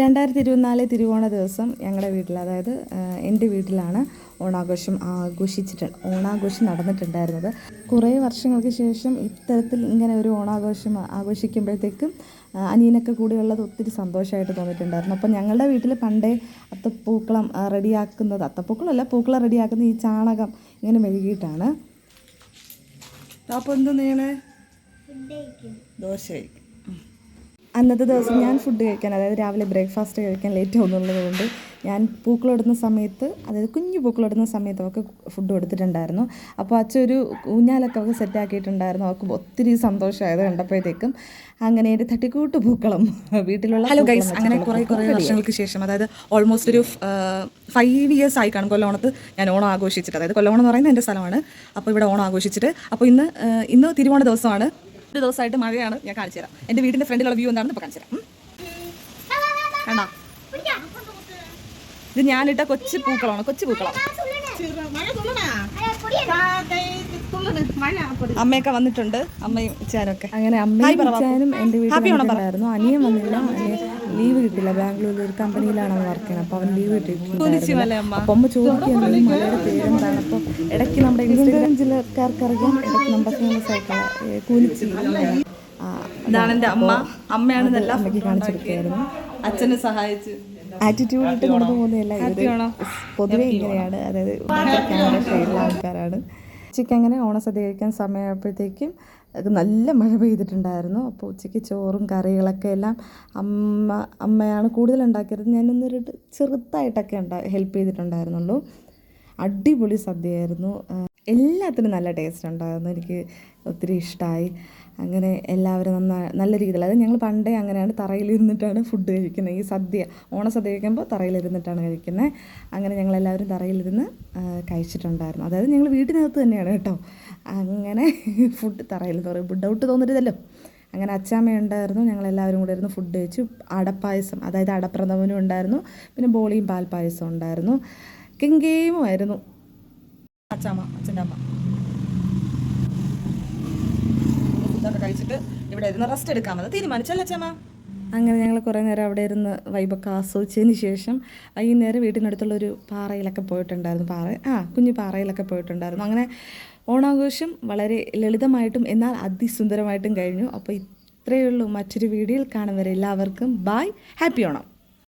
രണ്ടായിരത്തി ഇരുപത്തിനാല് തിരുവോണ ദിവസം ഞങ്ങളുടെ വീട്ടിൽ അതായത് എന്റെ വീട്ടിലാണ് ഓണാഘോഷം ആഘോഷിച്ചിട്ട് ഓണാഘോഷം നടന്നിട്ടുണ്ടായിരുന്നത്. കുറേ വർഷങ്ങൾക്ക് ശേഷം ഇത്തരത്തിൽ ഇങ്ങനെ ഒരു ഓണാഘോഷം ആഘോഷിക്കുമ്പോഴത്തേക്കും അനിയനൊക്കെ കൂടിയുള്ളത് ഒത്തിരി സന്തോഷമായിട്ട് തോന്നിയിട്ടുണ്ടായിരുന്നു. അപ്പം ഞങ്ങളുടെ വീട്ടിൽ പണ്ടേ അത്തപ്പൂക്കളം റെഡിയാക്കുന്നത് അത്തപ്പൂക്കളമല്ല പൂക്കളം റെഡിയാക്കുന്നത് ഈ ചാണകം ഇങ്ങനെ മെഴുകിയിട്ടാണ്. അപ്പോൾ എന്ത് നീണേ ദോശ കഴിക്കും. അന്നത്തെ ദിവസം ഞാൻ ഫുഡ് കഴിക്കാൻ അതായത് രാവിലെ ബ്രേക്ക്ഫാസ്റ്റ് കഴിക്കാൻ ലേറ്റ് ആവുന്നുള്ളത് കൊണ്ട് ഞാൻ പൂക്കളിടുന്ന സമയത്ത് അതായത് കുഞ്ഞു പൂക്കളിടുന്ന സമയത്ത് അവൾക്ക് ഫുഡ് കൊടുത്തിട്ടുണ്ടായിരുന്നു. അപ്പോൾ അച്ഛൻ ഒരു ഊഞ്ഞാലൊക്കെ അവൾക്ക് സെറ്റാക്കിയിട്ടുണ്ടായിരുന്നു അവർക്ക് ഒത്തിരി സന്തോഷമായത് കണ്ടപ്പോഴത്തേക്കും അങ്ങനെ ഒരു തട്ടിക്കൂട്ട് പൂക്കളം വീട്ടിലുള്ള ഹലോ ഗൈസ് അങ്ങനെ കുറേ കുറേ വർഷങ്ങൾക്ക് ശേഷം അതായത് ഓൾമോസ്റ്റ് ഒരു ഫൈവ് ഇയേഴ്സ് ആയി കാണും. കൊല്ലോണത്ത് ഞാൻ ഓണം ആഘോഷിച്ചിട്ട്. അതായത് കൊല്ലോണം എന്ന് പറയുന്നത് എന്റെ സ്ഥലമാണ്. അപ്പോൾ ഇവിടെ ഓണം ആഘോഷിച്ചിട്ട്. അപ്പോൾ ഇന്ന് ഇന്ന് തിരുവോണ ദിവസമാണ്. ഒരു ദിവസമായിട്ട് മഴയാണ്. ഞാൻ കാണിച്ചു തരാം. എന്റെ വീടിന്റെ ഫ്രണ്ടിലുള്ള വ്യൂ എന്താണെന്ന് ഇപ്പോൾ കാണിച്ചു തരാം. കണ്ടോ? ഇത് ഞാനിട്ട കൊച്ചു പൂക്കളാണ്. കൊച്ചു പൂക്കളം അമ്മയൊക്കെ വന്നിട്ടുണ്ട്. അമ്മയും ഇച്ചാരൊക്കെ അങ്ങനെ അമ്മയും അച്ഛനും എന്റെ വന്നിട്ടുണ്ടായിരുന്നു. അനിയൻ വന്നില്ല. ലീവ് കിട്ടില്ല. ബാംഗ്ലൂരിൽ ഒരു കമ്പനിയിലാണ് അവൻ വർക്ക് ചെയ്യുന്നത് അപ്പോൾ അവൻ ലീവ് കിട്ടിയിട്ടുണ്ടായിരുന്നു അപ്പം അമ്മ ചോദിക്കുകയാണ് ഈ മലയുടെ പേരെന്താണ് അപ്പോൾ ഇടയ്ക്ക് നമ്മുടെ ഇൻസ്റ്റഗ്രാം ജില്ലക്കാർക്ക് അറിയാം ഇടയ്ക്ക് നമ്മുടെ ഫേമസ് ആയിട്ടുള്ള കൂലിച്ചി ഇതാണ് എന്റെ അമ്മ. അമ്മയാണ് ഇതെല്ലാം അമ്മയ്ക്ക് കാണിച്ചു കൊടുക്കുകയായിരുന്നു. അച്ഛനെ സഹായിച്ച്. ആറ്റിറ്റ്യൂഡ് ഇട്ട് കൊണ്ടു പോകുന്നതല്ല ഇവർ പൊതുവെ ഇങ്ങനെയാണ്. അതായത് ക്യാമറ ഷെയ്ഡുള്ള ആൾക്കാരാണ്. ഉച്ചയ്ക്ക് അങ്ങനെ ഓണസദ്യ കഴിക്കാൻ സമയമായപ്പോഴത്തേക്കും നല്ല മഴ പെയ്തിട്ടുണ്ടായിരുന്നു. അപ്പോൾ ഉച്ചയ്ക്ക് ചോറും കറികളൊക്കെ എല്ലാം അമ്മ അമ്മയാണ് കൂടുതൽ ഉണ്ടാക്കിയത്. ഞാനൊന്നൊരു ചെറുതായിട്ടൊക്കെ ഉണ്ടാ ഹെൽപ്പ് ചെയ്തിട്ടുണ്ടായിരുന്നുള്ളൂ. അടിപൊളി സദ്യയായിരുന്നു. എല്ലാത്തിനും നല്ല ടേസ്റ്റ് ഉണ്ടായിരുന്നു. എനിക്ക് ഒത്തിരി ഇഷ്ടമായി അങ്ങനെ എല്ലാവരും നന്നായി നല്ല രീതിയിൽ അതായത് ഞങ്ങൾ പണ്ടേ അങ്ങനെയാണ് തറയിലിരുന്നിട്ടാണ് ഫുഡ് കഴിക്കുന്നത്. ഈ സദ്യ ഓണസദ്യ കഴിക്കുമ്പോൾ തറയിലിരുന്നിട്ടാണ് കഴിക്കുന്നത്. അങ്ങനെ ഞങ്ങളെല്ലാവരും തറയിലിരുന്ന് കഴിച്ചിട്ടുണ്ടായിരുന്നു. അതായത് ഞങ്ങൾ വീട്ടിനകത്ത് തന്നെയാണ് കേട്ടോ. അങ്ങനെ ഫുഡ് തറയിൽ എന്ന് പറയുമ്പോൾ ഡൗട്ട് തോന്നരുതല്ലോ. അങ്ങനെ ഉണ്ടായിരുന്നു. ഞങ്ങളെല്ലാവരും കൂടെ ഇരുന്ന് ഫുഡ് കഴിച്ചു. അടപ്പായസം അതായത് അടപ്രഥമനും ഉണ്ടായിരുന്നു. പിന്നെ ബോളിയും പാൽപ്പായസം ഉണ്ടായിരുന്നു. കിങ്കേമും ആയിരുന്നു. അച്ഛമ്മ അച്ഛന്റെ അമ്മ. കഴിച്ചിട്ട് ഇവിടെ ഇരുന്ന് റെസ്റ്റ് എടുക്കാമെന്ന് തീരുമാനിച്ചല്ലേ അച്ഛമ്മ അങ്ങനെ ഞങ്ങൾ കുറേ നേരം അവിടെ ഇരുന്ന് വൈബൊക്കെ ആസ്വദിച്ചതിന് ശേഷം വൈകുന്നേരം വീട്ടിനടുത്തുള്ളൊരു പാറയിലൊക്കെ പോയിട്ടുണ്ടായിരുന്നു. പാറ ആ കുഞ്ഞു പാറയിലൊക്കെ പോയിട്ടുണ്ടായിരുന്നു. അങ്ങനെ ഓണാഘോഷം വളരെ ലളിതമായിട്ടും എന്നാൽ അതിസുന്ദരമായിട്ടും കഴിഞ്ഞു. അപ്പോൾ ഇത്രയേ ഉള്ളൂ മറ്റൊരു വീഡിയോയിൽ കാണും എല്ലാവർക്കും ബായ് ഹാപ്പി ഓണം.